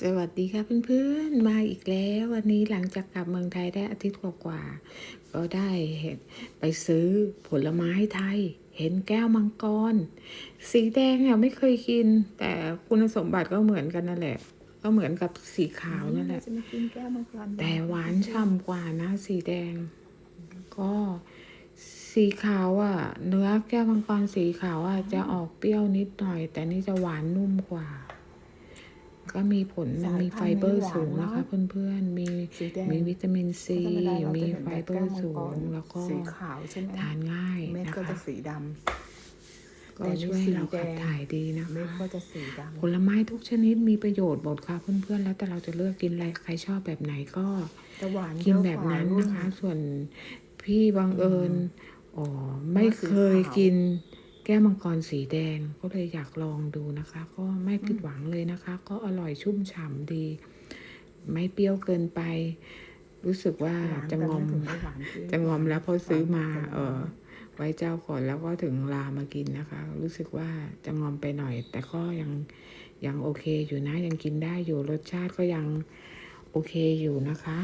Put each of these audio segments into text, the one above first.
สวัสดีค่ะเพื่อนๆ มาอีกแล้ววันนี้หลังจากกลับเมืองไทยได้อาทิตย์กว่าๆก็ได้เห็นไปซื้อผลไม้ไทย เห็นแก้วมังกร สีแดงเนี่ยไม่เคยกิน แต่คุณสมบัติก็เหมือนกันนั่นแหละ ก็เหมือนกับสีขาวนั่นแหละจะมากินแก้วมังกรแต่หวานฉ่ำกว่านะ สีแดง ก็สีขาวอะ่ะ เนื้อแก้วมังกรสีขาวอะ่ะจะออกเปรี้ยวนิดหน่อย แต่นี่จะหวานนุ่มกว่า ก็มีผลมันมีไฟเบอร์สูงนะคะเพื่อนๆ มีสีแดงมีวิตามินซีธรรมดาเรามีจะเห็นไฟแต่เบอแก้วร์มังสูกงแล้วก็สีขาวใช่ไหมทานง่ายเม็ดนะก็คะจะสีดก็แต่นี่ช่วยสีเราแดขับงถ่ายดีนะำเม็ดคะก็จะสีดำผลไม้ทุกชนิดมีประโยชน์หมดค่ะเพื่อนๆ แล้วแต่เราจะเลือกกินอะไรใครชอบแบบไหนก็จะหวานกินเยอะแบบกว่านั้นรุ่นะคะ ส่วนพี่บังเอิญอ๋อไม่ว่าสีเคยขาวกิน แก้วมังกรสีแดงก็เลยอยากลองดูนะคะ ก็ไม่ผิดหวังเลยนะคะ ก็อร่อยชุ่มฉ่ำดี ไม่เปรี้ยวเกินไป รู้สึกว่าหวานจะแต่งอมไถึไม่หวานเปรี้ยวจะงอมแล้วพอซื้อมาหวนแต่เออไว้เจ้าก่อนแล้วก็ถึงลามากินนะคะ รู้สึกว่าจะงอมไปหน่อย แต่ก็ยังยังโอเคอยู่นะยังกินได้อยู่รสชาติก็ยังโอเคอยู่นะคะ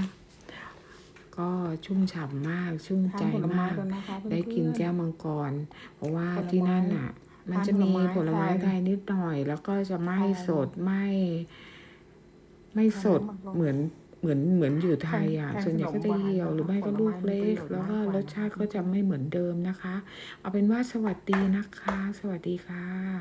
ก็ชุ่มฉ่ำมาก ชุ่มทานใจผลไม้มากกันนะคะเพื่อนๆได้กินแก้วมังกร เพราะว่าผลไม้ที่นั่นอะ มันจะมีผลไม้ทานผลไม้ไทยนิดหน่อย แล้วก็จะไม่ทานสดไม่ ไม่สดทานน้ำมันลงเหมือนเหมือนเหมือนอยู่ไทยอะแทนส่วนใหญ่ก็จะเหี่ยวขนมหวานหรือไม่ก็ลูกเล็กผลไม้มีประโยชน์แล้วก็มากกว่ารสชาติก็จะไม่เหมือนเดิมนะคะ เอาเป็นว่าสวัสดีนะคะ สวัสดีค่ะ